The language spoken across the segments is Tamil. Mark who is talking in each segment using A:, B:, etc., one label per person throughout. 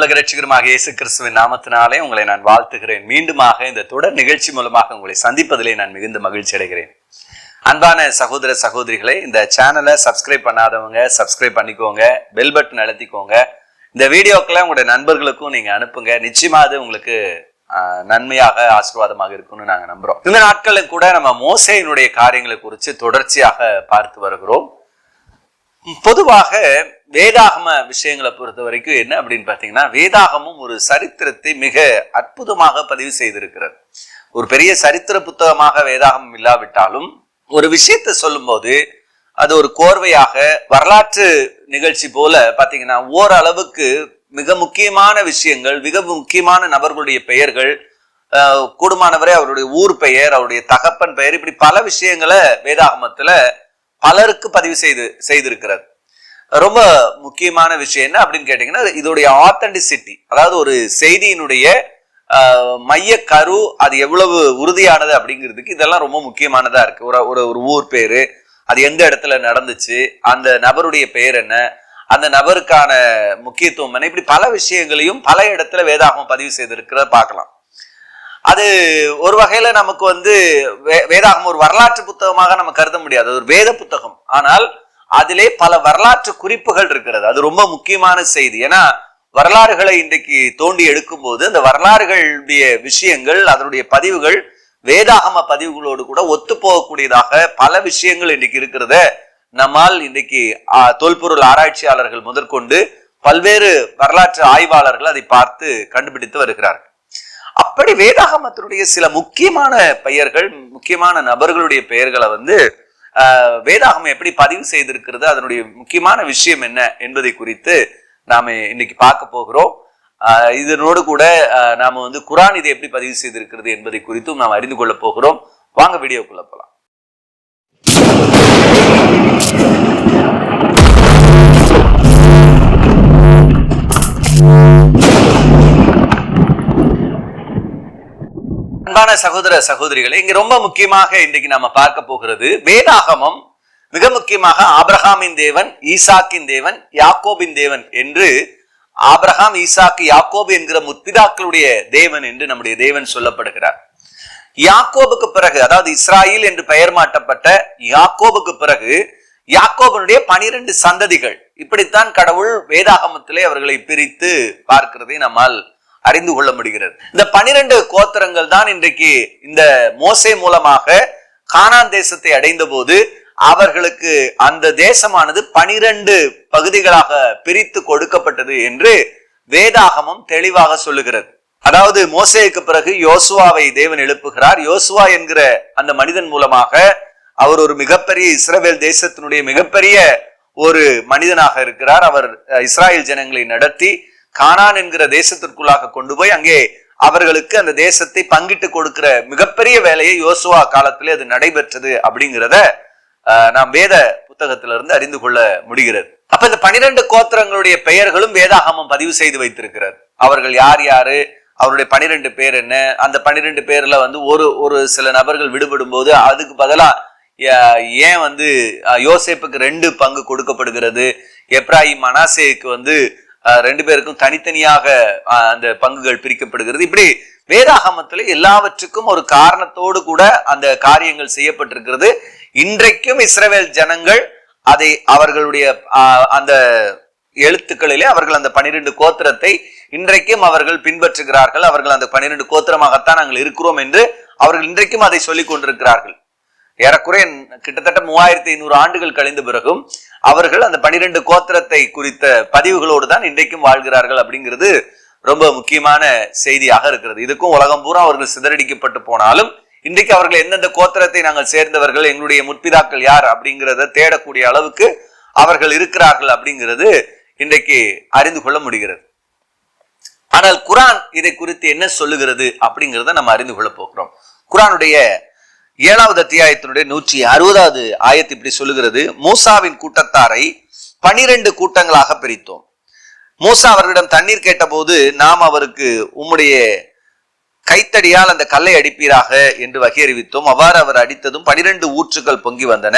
A: உலக ரட்சிகருமாக இயேசு கிறிஸ்துவின் நாமத்தினாலே உங்களை நான் வாழ்த்துகிறேன். மீண்டுமாக இந்த தொடர் நிகழ்ச்சி மூலமாக உங்களை சந்திப்பதிலே நான் மிகுந்த மகிழ்ச்சி அடைகிறேன். அன்பான சகோதர சகோதரிகளை இந்த சேனலை சப்ஸ்கிரைப் பண்ணாதவங்க சப்ஸ்கிரைப் பண்ணிக்கோங்க பெல் பட்டன் அழுத்திக்கோங்க. இந்த வீடியோக்களை உங்களுடைய நண்பர்களுக்கும் நீங்க அனுப்புங்க. நிச்சயமா அது உங்களுக்கு நன்மையாக ஆசீர்வாதமாக இருக்கும்னு நாங்க நம்புறோம். இந்த நாட்களும் கூட நம்ம மோசையினுடைய காரியங்களை குறித்து தொடர்ச்சியாக பார்த்து வருகிறோம். பொதுவாக வேதாகம விஷயங்களை பொறுத்த வரைக்கும் என்ன அப்படின்னு பார்த்தீங்கன்னா வேதாகமும் ஒரு சரித்திரத்தை மிக அற்புதமாக பதிவு செய்திருக்கிறது. ஒரு பெரிய சரித்திர புத்தகமாக வேதாகமம் இல்லாவிட்டாலும் ஒரு விஷயத்தை சொல்லும்போது அது ஒரு கோர்வையாக வரலாற்று நிகழ்ச்சி போல பார்த்தீங்கன்னா ஓரளவுக்கு மிக முக்கியமான விஷயங்கள் மிக முக்கியமான நபர்களுடைய பெயர்கள் கூடுமானவரே அவருடைய ஊர் பெயர் அவருடைய தகப்பன் பெயர் இப்படி பல விஷயங்களை வேதாகமத்தில் பலருக்கு பதிவு செய்து செய்திருக்கிறது. ரொம்ப முக்கியமான விஷயம் என்ன அப்படின்னு கேட்டீங்கன்னா இதோடைய ஆத்தென்டிசிட்டி அதாவது ஒரு செய்தியினுடைய மைய கரு அது எவ்வளவு உறுதியானது அப்படிங்கிறதுக்கு இதெல்லாம் ரொம்ப முக்கியமானதா இருக்கு. ஒரு ஒரு ஒரு ஊர் பேரு அது எந்த இடத்துல நடந்துச்சு அந்த நபருடைய பெயர் என்ன அந்த நபருக்கான முக்கியத்துவம் என்ன இப்படி பல விஷயங்களையும் பல இடத்துல வேதாகம் பதிவு செய்திருக்கிறத பார்க்கலாம். அது ஒரு வகையில நமக்கு வந்து வே- ஒரு வரலாற்று புத்தகமாக நம்ம கருத முடியாது. ஒரு வேத புத்தகம். ஆனால் அதிலே பல வரலாற்று குறிப்புகள் இருக்கிறது. அது ரொம்ப முக்கியமான செய்தி. ஏன்னா வரலாறுகளை இன்றைக்கு தோண்டி எடுக்கும்போது அந்த வரலாறுகளுடைய விஷயங்கள் அதனுடைய பதிவுகள் வேதாகம பதிவுகளோடு கூட ஒத்து போகக்கூடியதாக பல விஷயங்கள் இன்றைக்கு இருக்கிறத நம்மால் இன்றைக்கு தொல்பொருள் ஆராய்ச்சியாளர்கள் முதற்கொண்டு பல்வேறு வரலாற்று ஆய்வாளர்கள் அதை பார்த்து கண்டுபிடித்து வருகிறார்கள். அப்படி வேதாகமத்தினுடைய சில முக்கியமான பெயர்கள் முக்கியமான நபர்களுடைய பெயர்களை வந்து வேதாகம் எப்படி பதிவு செய்திருக்கிறது அதனுடைய முக்கியமான விஷயம் என்ன என்பதை குறித்து நாம இன்னைக்கு பார்க்க போகிறோம். இதனோடு கூட நாம வந்து குரான் இதை எப்படி பதிவு செய்திருக்கிறது என்பதை குறித்தும் நாம் அறிந்து கொள்ள போகிறோம். வாங்க வீடியோக்குள்ள போலாம். அன்பான சகோதர சகோதரிகளை இங்க ரொம்ப முக்கியமாக இன்றைக்கு நாம பார்க்க போகிறது வேதாகமம். மிக முக்கியமாக ஆப்ரஹாமின் தேவன் ஈசாக்கின் தேவன் யாக்கோபின் தேவன் என்று ஆப்ரஹாம் ஈசாக்கு யாக்கோபு என்கிற முற்பிதாக்களுடைய தேவன் என்று நம்முடைய தேவன் சொல்லப்படுகிறார். யாக்கோபுக்கு பிறகு அதாவது இஸ்ராயில் என்று பெயர் மாட்டப்பட்ட யாக்கோபுக்கு பிறகு யாக்கோபனுடைய பனிரெண்டு சந்ததிகள். இப்படித்தான் கடவுள் வேதாகமத்திலே அவர்களை பிரித்து பார்க்கிறதை நம்மால் அறிந்து கொள்ள முடிகிறது. இந்த பனிரெண்டு கோத்திரங்கள் தான் இன்றைக்கு இந்த மோசை மூலமாக கானான் தேசத்தை அடைந்த போது அவர்களுக்கு அந்த தேசமானது பனிரெண்டு பகுதிகளாக பிரித்து கொடுக்கப்பட்டது என்று வேதாகமம் தெளிவாக சொல்லுகிறது. அதாவது மோசேக்கு பிறகு யோசுவாவை தேவன் எழுப்புகிறார். யோசுவா என்கிற அந்த மனிதன் மூலமாக அவர் ஒரு மிகப்பெரிய இஸ்ரவேல் தேசத்தினுடைய மிகப்பெரிய ஒரு மனிதனாக இருக்கிறார். அவர் அஹ், ஜனங்களை நடத்தி கானான் என்கிற தேசத்திற்குள்ளாக கொண்டு போய் அங்கே அவர்களுக்கு அந்த தேசத்தை பங்கிட்டு கொடுக்கிற மிகப்பெரிய வேலையை யோசுவா காலத்திலே அது நடைபெற்றது அப்படிங்கிறத நாம் வேத புத்தகத்திலிருந்து அறிந்து கொள்ள முடிகிறது. அப்ப இந்த பனிரெண்டு கோத்திரங்களுடைய பெயர்களும் வேதாகமம் பதிவு செய்து வைத்திருக்கிறார். அவர்கள் யார் யாரு? அவருடைய பனிரெண்டு பேர் என்ன? அந்த பனிரெண்டு பேர்ல வந்து ஒரு ஒரு சில நபர்கள் விடுபடும் போது அதுக்கு பதிலா ஏன் வந்து யோசேப்புக்கு ரெண்டு பங்கு கொடுக்கப்படுகிறது? எப்ராஹிம் மனாசேக்கு வந்து ரெண்டு பேருக்கும் தனித்தனியாக அந்த பங்குகள் பிரிக்கப்படுகிறது. இப்படி வேதாகமத்துல எல்லாவற்றுக்கும் ஒரு காரணத்தோடு கூட அந்த காரியங்கள் செய்யப்பட்டிருக்கிறது. இன்றைக்கும் இஸ்ரவேல் ஜனங்கள் அதை அவர்களுடைய அஹ், அந்த எழுத்துக்களிலே அவர்கள் அந்த பனிரெண்டு கோத்திரத்தை இன்றைக்கும் அவர்கள் பின்பற்றுகிறார்கள். அவர்கள் அந்த பனிரெண்டு கோத்திரமாகத்தான் நாங்கள் இருக்கிறோம் என்று அவர்கள் இன்றைக்கும் அதை சொல்லிக் கொண்டிருக்கிறார்கள். ஏறக்குறைய கிட்டத்தட்ட மூவாயிரத்தி ஐநூறு ஆண்டுகள் கழிந்த பிறகும் அவர்கள் அந்த பனிரெண்டு கோத்திரத்தை குறித்த பதிவுகளோடு தான் இன்றைக்கும் வாழ்கிறார்கள் அப்படிங்கிறது ரொம்ப முக்கியமான செய்தியாக இருக்கிறது. இதுக்கும் உலகம் பூரா அவர்கள் சிதறடிக்கப்பட்டு போனாலும் இன்றைக்கு அவர்கள் எந்தெந்த கோத்திரத்தை நாங்கள் சேர்ந்தவர்கள் எங்களுடைய முற்பிதாக்கள் யார் அப்படிங்கிறத தேடக்கூடிய அளவுக்கு அவர்கள் இருக்கிறார்கள் அப்படிங்கிறது இன்றைக்கு அறிந்து கொள்ள முடிகிறது. ஆனால் குரான் இதை குறித்து என்ன சொல்லுகிறது அப்படிங்கிறத நம்ம அறிந்து கொள்ள போகிறோம். குரானுடைய ஏழாவது அத்தியாயத்தினுடைய நூற்றி அறுபதாவது ஆயத்து இப்படி சொல்லுகிறது. மூசாவின் கூட்டத்தாரை பனிரெண்டு கூட்டங்களாக பிரித்தோம். மூசா அவர்களிடம் தண்ணீர் கேட்டபோது நாம் அவருக்கு உம்முடைய கைத்தடியால் அந்த கல்லை அடிப்பீராக என்று வகையறிவித்தோம். அவ்வாறு அவர் அடித்ததும் பனிரெண்டு ஊற்றுகள் பொங்கி வந்தன.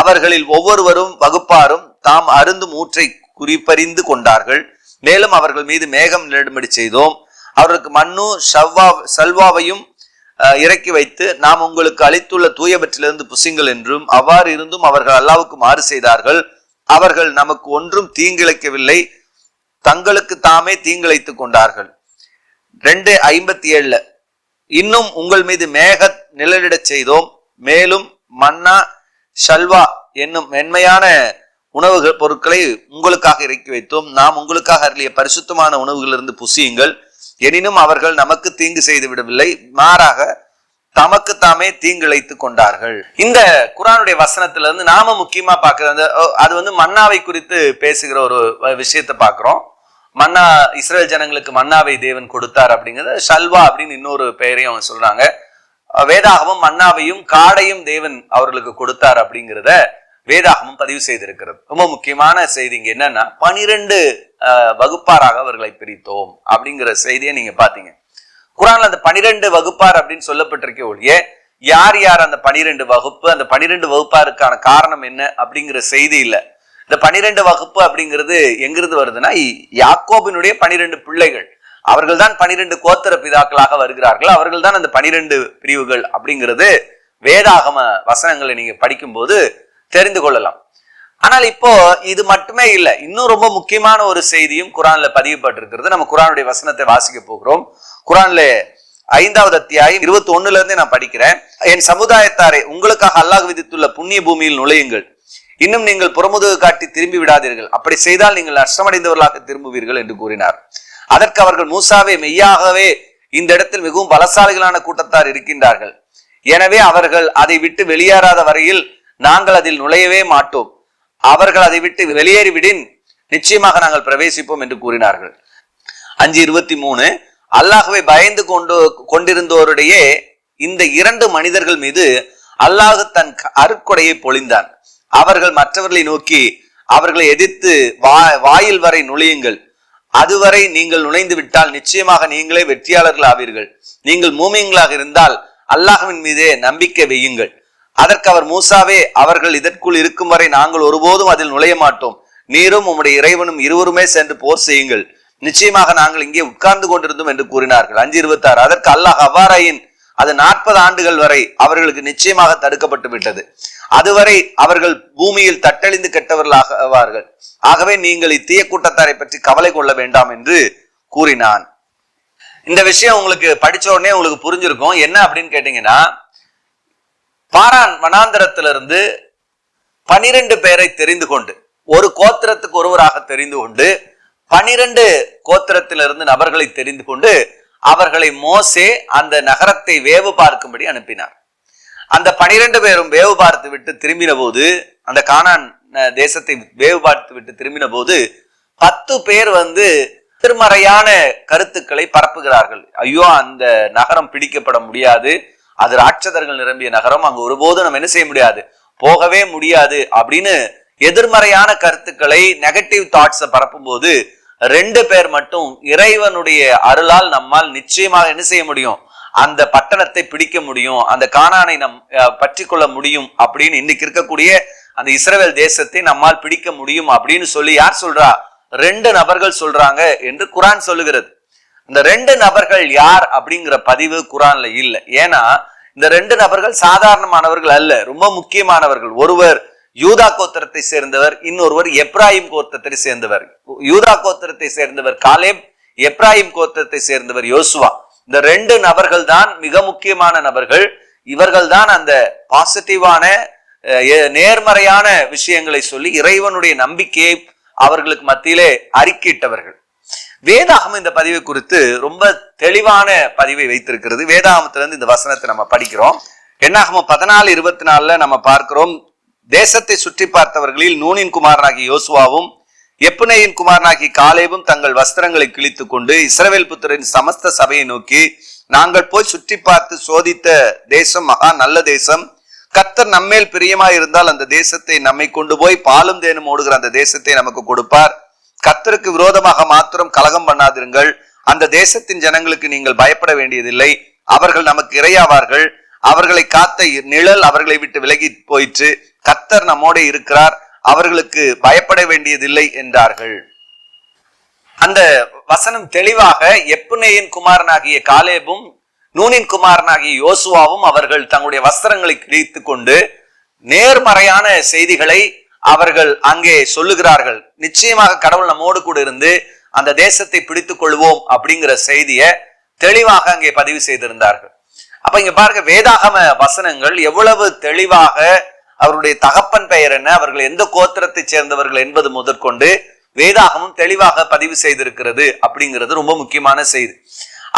A: அவர்களில் ஒவ்வொருவரும் வகுப்பாரும் தாம் அருந்தும் ஊற்றை குறிப்பறிந்து கொண்டார்கள். மேலும் அவர்கள் மீது மேகம் நிலடும்படி செய்தோம். அவர்களுக்கு மண்ணு ஷவ்வா சல்வாவையும் இறக்கி வைத்து நாம் உங்களுக்கு அளித்துள்ள தூயவற்றிலிருந்து புசிங்கள் என்றும் அவ்வாறு இருந்தும் அவர்கள் அல்லாவுக்கு மாறு செய்தார்கள். அவர்கள் நமக்கு ஒன்றும் தீங்கிழைக்கவில்லை. தங்களுக்கு தாமே தீங்கிழைத்துக் கொண்டார்கள். ரெண்டு ஐம்பத்தி ஏழுல இன்னும் உங்கள் மீது மேக நிழலிடச் செய்தோம். மேலும் மன்னா ஷல்வா என்னும் மென்மையான உணவுகள் பொருட்களை உங்களுக்காக இறக்கி வைத்தோம். நாம் உங்களுக்காக அருளிய பரிசுத்தமான உணவுகளிலிருந்து புசியுங்கள். எனினும் அவர்கள் நமக்கு தீங்கு செய்து விடவில்லை. மாறாக தமக்கு தாமே தீங்கிழைத்துக் கொண்டார்கள். இந்த குரானுடைய வசனத்துல இருந்து நாம முக்கியமா பாக்குறது அது வந்து மன்னாவை குறித்து பேசுகிற ஒரு விஷயத்தை பார்க்கிறோம். மன்னா இஸ்ரேல் ஜனங்களுக்கு மன்னாவை தேவன் கொடுத்தார் அப்படிங்கிறத ஷல்வா அப்படின்னு இன்னொரு பெயரையும் அவங்க சொல்றாங்க. வேதாகவும் மன்னாவையும் காடையும் தேவன் அவர்களுக்கு கொடுத்தார் அப்படிங்கிறத வேதாகமம் பதிவு செய்திருக்கிறது. ரொம்ப முக்கியமான செய்தி இங்க என்னன்னா பனிரெண்டு வகுப்பாராக அவர்களை பிரித்தோம் அப்படிங்கிற செய்தியை நீங்க பாத்தீங்க குரான்ல அந்த பனிரெண்டு வகுப்பார் அப்படின்னு சொல்லப்பட்டிருக்க ஒழிய யார் யார் அந்த பனிரெண்டு வகுப்பு அந்த பனிரெண்டு வகுப்பாருக்கான காரணம் என்ன அப்படிங்கிற செய்தி இல்ல. இந்த பனிரெண்டு வகுப்பு அப்படிங்கிறது எங்கிருந்து வருதுன்னா யாக்கோபினுடைய பனிரெண்டு பிள்ளைகள். அவர்கள் தான் பனிரெண்டு கோத்தர பிதாக்களாக வருகிறார்கள். அவர்கள் தான் அந்த பனிரெண்டு பிரிவுகள் அப்படிங்கிறது வேதாகம வசனங்களை நீங்க படிக்கும்போது தெரிந்து கொள்ளலாம். ஆனால் இப்போ இது மட்டுமே இல்லை. இன்னும் ரொம்ப முக்கியமான ஒரு செய்தியும் குரான்ல பதியப்பட்டிருக்கிறது. நம்ம குரானுடைய வசனத்தை வாசிக்க போகிறோம். குரான்ல ஐந்தாவது அத்தியாயம் இருபத்தி ஒண்ணுல இருந்தே நான் படிக்கிறேன். என் சமுதாயத்தாரே உங்களுக்காக அல்லாஹ் விதித்துள்ள புண்ணிய பூமியில் நுழையுங்கள். இன்னும் நீங்கள் புறமுதுகு காட்டி திரும்பி விடாதீர்கள். அப்படி செய்தால் நீங்கள் நஷ்டமடைந்தவர்களாக திரும்புவீர்கள் என்று கூறினார். அதற்கு அவர்கள் மூசாவே மெய்யாகவே இந்த இடத்தில் மிகவும் பலசாலிகளான கூட்டத்தார் இருக்கின்றார்கள். எனவே அவர்கள் அதை விட்டு வெளியேறாத வரையில் நாங்கள் அதில் நுழையவே மாட்டோம். அவர்கள் அதை விட்டு வெளியேறிவிடின். நிச்சயமாக நாங்கள் பிரவேசிப்போம் என்று கூறினார்கள். அஞ்சு இருபத்தி மூணு. அல்லாஹுவை பயந்து கொண்டு கொண்டிருந்தோருடைய இந்த இரண்டு மனிதர்கள் மீது அல்லாஹு தன் க- பொழிந்தான். அவர்கள் மற்றவர்களை நோக்கி அவர்களை எதிர்த்து வா வாயில் வரை நுழையுங்கள். அதுவரை நீங்கள் நுழைந்து விட்டால் நிச்சயமாக நீங்களே வெற்றியாளர்கள் ஆவீர்கள் நீங்கள் மூமியங்களாக இருந்தால் அல்லாஹுவின் மீதே நம்பிக்கை வையுங்கள். அதற்கு அவர் மூசாவே அவர்கள் இதற்குள் இருக்கும் வரை நாங்கள் ஒருபோதும் அதில் நுழைய மாட்டோம். நீரும் உம்முடைய இறைவனும் இருவருமே சென்று போர் செய்யுங்கள். நிச்சயமாக நாங்கள் இங்கே உட்கார்ந்து கொண்டிருந்தோம் என்று கூறினார்கள். அஞ்சு இருபத்தி ஆறு அதற்கு அல்லாஹ் அவ்வாறாயின் அது நாற்பது ஆண்டுகள் வரை அவர்களுக்கு நிச்சயமாக தடுக்கப்பட்டு விட்டது. அதுவரை அவர்கள் பூமியில் தட்டழிந்து கெட்டவர்களாக ஆவார்கள் ஆகவே நீங்கள் இத்தீய கூட்டத்தாரை பற்றி கவலை கொள்ள வேண்டாம் என்று கூறினான். இந்த விஷயம் உங்களுக்கு படிச்ச உடனே உங்களுக்கு புரிஞ்சிருக்கும். என்ன அப்படின்னு கேட்டீங்கன்னா பாரான் வனாந்தரத்திலிருந்து பனிரெண்டு பேரை தெரிந்து கொண்டு ஒரு கோத்திரத்துக்கு ஒருவராக தெரிந்து கொண்டு பனிரெண்டு கோத்திரத்திலிருந்து நபர்களை தெரிந்து கொண்டு அவர்களை மோசே அந்த நகரத்தை வேவு பார்க்கும்படி அனுப்பினார். அந்த பனிரெண்டு பேரும் வேவு பார்த்து விட்டு திரும்பின போது அந்த கானான் தேசத்தை வேவு பார்த்து விட்டு திரும்பின போது பத்து பேர் வந்து திருமறையான கருத்துக்களை பரப்புகிறார்கள். ஐயோ அந்த நகரம் பிடிக்கப்பட முடியாது. அது ராட்சதர்கள் நிரம்பிய நகரம். அங்க ஒருபோதும் நம்ம என்ன செய்ய முடியாது? போகவே முடியாது. அப்படின்னு எதிர்மறையான கருத்துக்களை நெகட்டிவ் தாட்ஸை பரப்பும் போது ரெண்டு பேர் மட்டும் இறைவனுடைய அருளால் நம்மால் நிச்சயமாக என்ன செய்ய முடியும்? அந்த பட்டணத்தை பிடிக்க முடியும். அந்த காணானை நம் பற்றி கொள்ள முடியும். அப்படின்னு இன்னைக்கு இருக்கக்கூடிய அந்த இஸ்ரேல் தேசத்தை நம்மால் பிடிக்க முடியும் அப்படின்னு சொல்லி யார் சொல்றா? ரெண்டு நபர்கள் சொல்றாங்க என்று குரான் சொல்லுகிறது. இந்த ரெண்டு நபர்கள் யார் அப்படிங்கிற பதிவு குரான்ல இல்ல. ஏன்னா இந்த ரெண்டு நபர்கள் சாதாரணமானவர்கள் அல்ல. ரொம்ப முக்கியமானவர்கள். ஒருவர் யூதா கோத்திரத்தை சேர்ந்தவர் இன்னொருவர் எப்ராஹிம் கோத்திரத்தை சேர்ந்தவர். யூதா கோத்திரத்தை சேர்ந்தவர் காலேப் எப்ராஹிம் கோத்திரத்தை சேர்ந்தவர் யோசுவா. இந்த ரெண்டு நபர்கள் தான் மிக முக்கியமான நபர்கள். இவர்கள் தான் அந்த பாசிட்டிவான நேர்மறையான விஷயங்களை சொல்லி இறைவனுடைய நம்பிக்கையை அவர்களுக்கு மத்தியிலே அறிக்கையிட்டவர்கள். வேதாகம் இந்த பதிவை குறித்து ரொம்ப தெளிவான பதிவை வைத்திருக்கிறது. வேதாகமத்திலிருந்து இந்த வசனத்தை நம்ம படிக்கிறோம். என்னாகமம் பதினாலு இருபத்தி நாலுல நம்ம பார்க்கிறோம். தேசத்தை சுற்றி பார்த்தவர்களில் நூனின் குமாரனாகி யோசுவாவும் எப்புனையின் குமாரனாகி காலேவும் தங்கள் வஸ்திரங்களை கிழித்து கொண்டு இஸ்ரவேல் புத்திரின் சமஸ்த சபையை நோக்கி நாங்கள் போய் சுற்றி பார்த்து சோதித்த தேசம் மகா நல்ல தேசம். கத்தர் நம்மேல் பிரியமா இருந்தால் அந்த தேசத்தை நம்மை கொண்டு போய் பாலும் தேனும் ஓடுகிற அந்த தேசத்தை நமக்கு கொடுப்பார். கத்தருக்கு விரோதமாக மாத்திரம் கலகம் பண்ணாதிருங்கள். அந்த தேசத்தின் ஜனங்களுக்கு நீங்கள் பயப்பட வேண்டியதில்லை. அவர்கள் நமக்கு இரையாவார்கள். அவர்களை காத்த நிழல் அவர்களை விட்டு விலகி போயிற்று. கத்தர் நம்மோட இருக்கிறார். அவர்களுக்கு பயப்பட வேண்டியதில்லை என்றார்கள். அந்த வசனம் தெளிவாக எப்புனேயின் குமாரனாகிய காலேபும் நூனின் குமாரனாகிய யோசுவாவும் அவர்கள் தங்களுடைய வஸ்திரங்களை கிழித்து கொண்டு நேர்மறையான செய்திகளை அவர்கள் அங்கே சொல்லுகிறார்கள் நிச்சயமாக கடவுள் நம்மோடு கூட இருந்து அந்த தேசத்தை பிடித்துக் கொள்வோம் அப்படிங்கிற செய்தியை தெளிவாக அங்கே பதிவு செய்திருந்தார்கள். அப்ப இங்க பாருங்க வேதாகம வசனங்கள் எவ்வளவு தெளிவாக அவருடைய தகப்பன் பெயர் என்ன அவர்கள் எந்த கோத்திரத்தை சேர்ந்தவர்கள் என்பது முதற்கொண்டு வேதாகமம் தெளிவாக பதிவு செய்திருக்கிறது அப்படிங்கிறது ரொம்ப முக்கியமான செய்தி.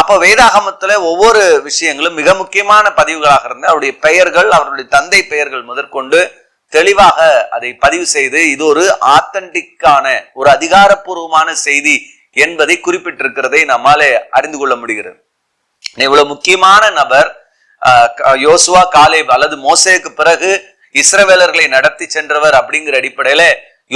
A: அப்ப வேதாகமத்துல ஒவ்வொரு விஷயங்களும் மிக முக்கியமான பதிவுகளாக இருந்து அவருடைய பெயர்கள் அவருடைய தந்தை பெயர்கள் முதற்கொண்டு தெளிவாக அதை பதிவு செய்து இது ஒரு ஆத்தன்டிக்கான ஒரு அதிகாரப்பூர்வமான செய்தி என்பதை குறிப்பிட்டிருக்கிறதை நம்மாலே அறிந்து கொள்ள முடிகிறது. இவ்வளவு முக்கியமான நபர் யோசுவா காலேப் அல்லது மோசேக்கு பிறகு இஸ்ரவேலர்களை நடத்தி சென்றவர் அப்படிங்கிற அடிப்படையில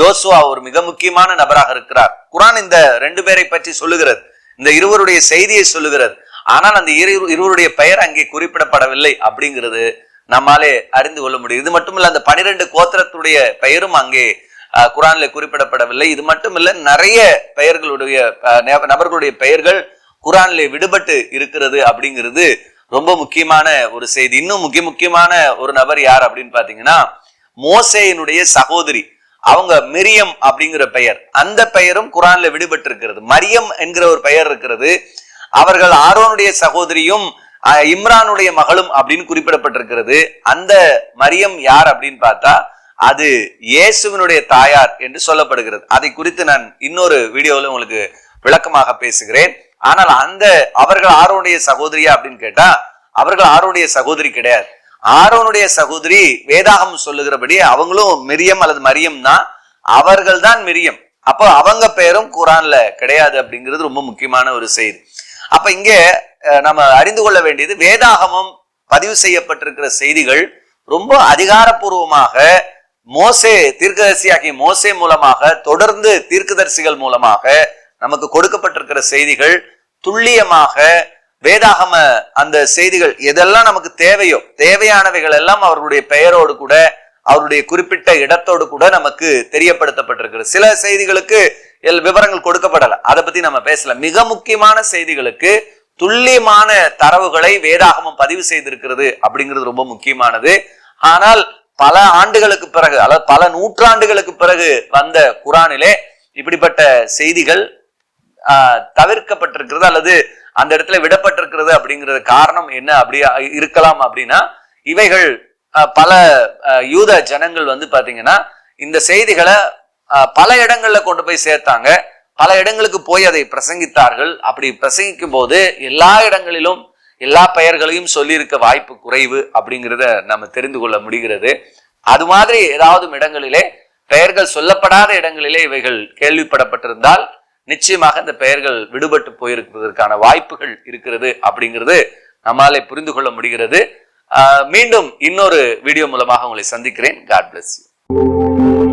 A: யோசுவா ஒரு மிக முக்கியமான நபராக இருக்கிறார். குரான் இந்த ரெண்டு பேரை பற்றி சொல்லுகிறது. இந்த இருவருடைய செய்தியை சொல்லுகிறது. ஆனால் அந்த இரு இருவருடைய பெயர் அங்கே குறிப்பிடப்படவில்லை அப்படிங்கிறது நம்மாலே அறிந்து கொள்ள முடியும். இது மட்டும் இல்ல அந்த பனிரெண்டு கோத்திரத்துடைய பெயரும் அங்கே ஆஹ், குரான்ல குறிப்பிடப்படவில்லை. இது மட்டும் இல்ல நிறைய பெயர்களுடைய நபர்களுடைய பெயர்கள் குரான்ல விடுபட்டு இருக்கிறது அப்படிங்கிறது ரொம்ப முக்கியமான ஒரு செய்தி. இன்னும் முக்கிய முக்கியமான ஒரு நபர் யார் அப்படின்னு பாத்தீங்கன்னா மோசேயினுடைய சகோதரி. அவங்க மிரியம் அப்படிங்கிற பெயர். அந்த பெயரும் குரான்ல விடுபட்டு இருக்கிறது மரியம் என்கிற ஒரு பெயர் இருக்கிறது. அவர்கள் ஆரோனுடைய சகோதரியும் இம்ரானுடைய மகளும் அப்படின்னு குறிப்பிடப்பட்டிருக்கிறது. அந்த மரியம் யார் அப்படின்னு பார்த்தா அது இயேசுவினுடைய தாயார் என்று சொல்லப்படுகிறது. அதை குறித்து நான் இன்னொரு வீடியோவில் உங்களுக்கு விளக்கமாக பேசுகிறேன். ஆனால் அந்த அவர்கள் ஆரோனுடைய சகோதரியா அப்படின்னு கேட்டா அவர்கள் ஆரோனுடைய சகோதரி கிடையாது. ஆரோனுடைய சகோதரி வேதாகம் சொல்லுகிறபடி அவங்களும் மிரியம் அல்லது மரியம் தான். அவர்கள் தான் மிரியம். அப்போ அவங்க பேரும் குரான்ல கிடையாது அப்படிங்கிறது ரொம்ப முக்கியமான ஒரு செய்தி. அப்ப இங்கே நம்ம அறிந்து கொள்ள வேண்டியது வேதாகமம் பதிவு செய்யப்பட்டிருக்கிற செய்திகள் ரொம்ப அதிகாரப்பூர்வமாக மோசே தீர்க்கதரிசியாகிய மோசே மூலமாக தொடர்ந்து தீர்க்கதரிசிகள் மூலமாக நமக்கு கொடுக்கப்பட்டிருக்கிற செய்திகள் துல்லியமாக வேதாகம அந்த செய்திகள் எதெல்லாம் நமக்கு தேவையோ தேவையானவைகள் எல்லாம் அவர்களுடைய பெயரோடு கூட அவருடைய குறிப்பிட்ட இடத்தோடு கூட நமக்கு தெரியப்படுத்தப்பட்டிருக்கிறது சில செய்திகளுக்கு எல் விவரங்கள் கொடுக்கப்படல. அதை பத்தி நம்ம பேசல. மிக முக்கியமான செய்திகளுக்கு துல்லியமான தரவுகளை வேதாகமம் பதிவு செய்திருக்கிறது அப்படிங்கிறது ரொம்ப முக்கியமானது. ஆனால் பல ஆண்டுகளுக்கு பிறகு அதாவது பல நூற்றாண்டுகளுக்கு பிறகு வந்த குரானிலே இப்படிப்பட்ட செய்திகள் தவிர்க்கப்பட்டிருக்கிறது அல்லது அந்த இடத்துல விடப்பட்டிருக்கிறது அப்படிங்கிறது காரணம் என்ன அப்படி இருக்கலாம் அப்படின்னா இவைகள் பல யூத ஜனங்கள் வந்து பாத்தீங்கன்னா இந்த செய்திகளை பல இடங்கள்ல கொண்டு போய் சேர்த்தாங்க. பல இடங்களுக்கு போய் அதை பிரசங்கித்தார்கள். அப்படி பிரசங்கிக்கும் போது எல்லா இடங்களிலும் எல்லா பெயர்களையும் சொல்லியிருக்க வாய்ப்பு குறைவு அப்படிங்கிறத நம்ம தெரிந்து கொள்ள முடிகிறது. அது மாதிரி ஏதாவது இடங்களிலே பெயர்கள் சொல்லப்படாத இடங்களிலே இவைகள் கேள்விப்படப்பட்டிருந்தால் நிச்சயமாக இந்த பெயர்கள் விடுபட்டு போயிருப்பதற்கான வாய்ப்புகள் இருக்கிறது அப்படிங்கிறது நம்மாலே புரிந்து கொள்ள முடிகிறது. ஆஹ் மீண்டும் இன்னொரு வீடியோ மூலமாக உங்களை சந்திக்கிறேன். God bless you